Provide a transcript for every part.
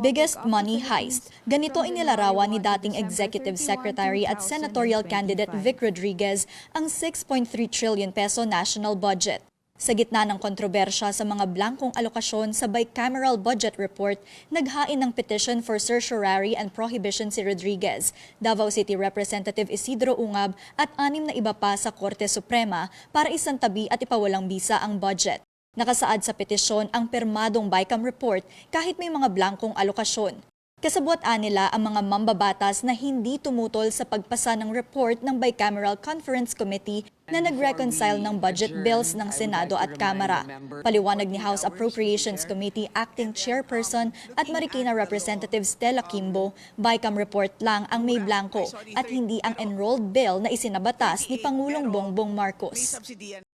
Biggest money heist. Ganito inilarawan ni January 1 to dating Executive 31, Secretary at Senatorial Candidate 2025. Vic Rodriguez ang 6.3 trillion peso national budget. Sa gitna ng kontrobersya sa mga blankong alokasyon sa bicameral budget report, naghain ng petition for certiorari and prohibition si Rodriguez, Davao City Representative Isidro Ungab at anim na iba pa sa Korte Suprema para isantabi at ipawalang bisa ang budget. Nakasaad sa petisyon ang permadong BICAM report kahit may mga blankong alokasyon. Kasabwat-an nila ang mga mambabatas na hindi tumutol sa pagpasa ng report ng Bicameral Conference Committee na nag-reconcile ng budget bills ng Senado at Kamara. Paliwanag ni House Appropriations Committee Acting Chairperson at Marikina Representative Stella Kimbo, BICAM report lang ang may blanco at hindi ang enrolled bill na isinabatas ni Pangulong Bongbong Marcos.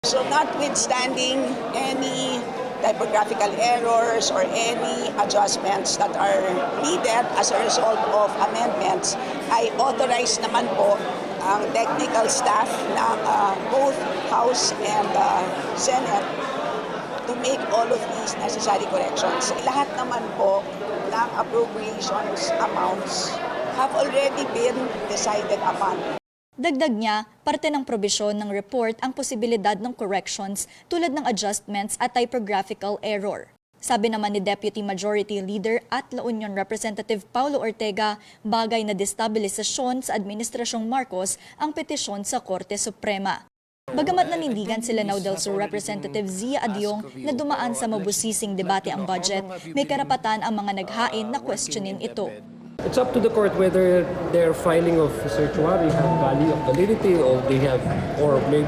So notwithstanding any typographical errors or any adjustments that are needed as a result of amendments, I authorize naman po ang technical staff ng uh, both House and uh, Senate to make all of these necessary corrections. Lahat naman po ng appropriations amounts have already been decided upon. Dagdag niya, parte ng probisyon ng report ang posibilidad ng corrections tulad ng adjustments at typographical error. Sabi naman ni Deputy Majority Leader at La Union Representative Paulo Ortega, bagay na destabilisasyon sa Administrasyong Marcos ang petisyon sa Korte Suprema. Bagamat nanindigan sila Now del Sur Representative Zia Adyong na dumaan sa mabusising debate ang budget, may karapatan ang mga naghain na questionin ito. It's up to the court whether their filing of certiorari have value of validity or they have or may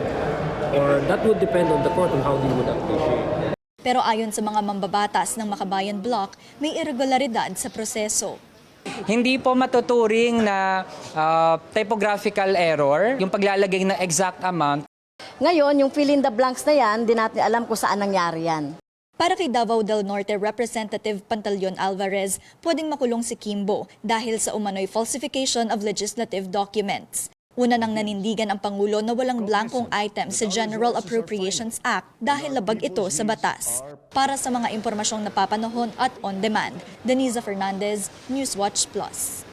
or that would depend on the court on how they would appreciate. Pero ayon sa mga mambabatas ng Makabayan Block, may irregularidad sa proseso. Hindi po matuturing na ah, typographical error, yung paglalagay ng exact amount Ngayon, yung fill in the blanks na yan, di natin alam kung saan nangyari yan. Para kay Davao del Norte Representative Pantaleon Alvarez, pwedeng makulong si Kimbo dahil sa umano'y falsification of legislative documents. Una nang nanindigan ang Pangulo na walang blankong item sa General Appropriations Act dahil labag ito sa batas. Para sa mga impormasyong napapanahon at on demand, Denisa Fernandez, Newswatch Plus.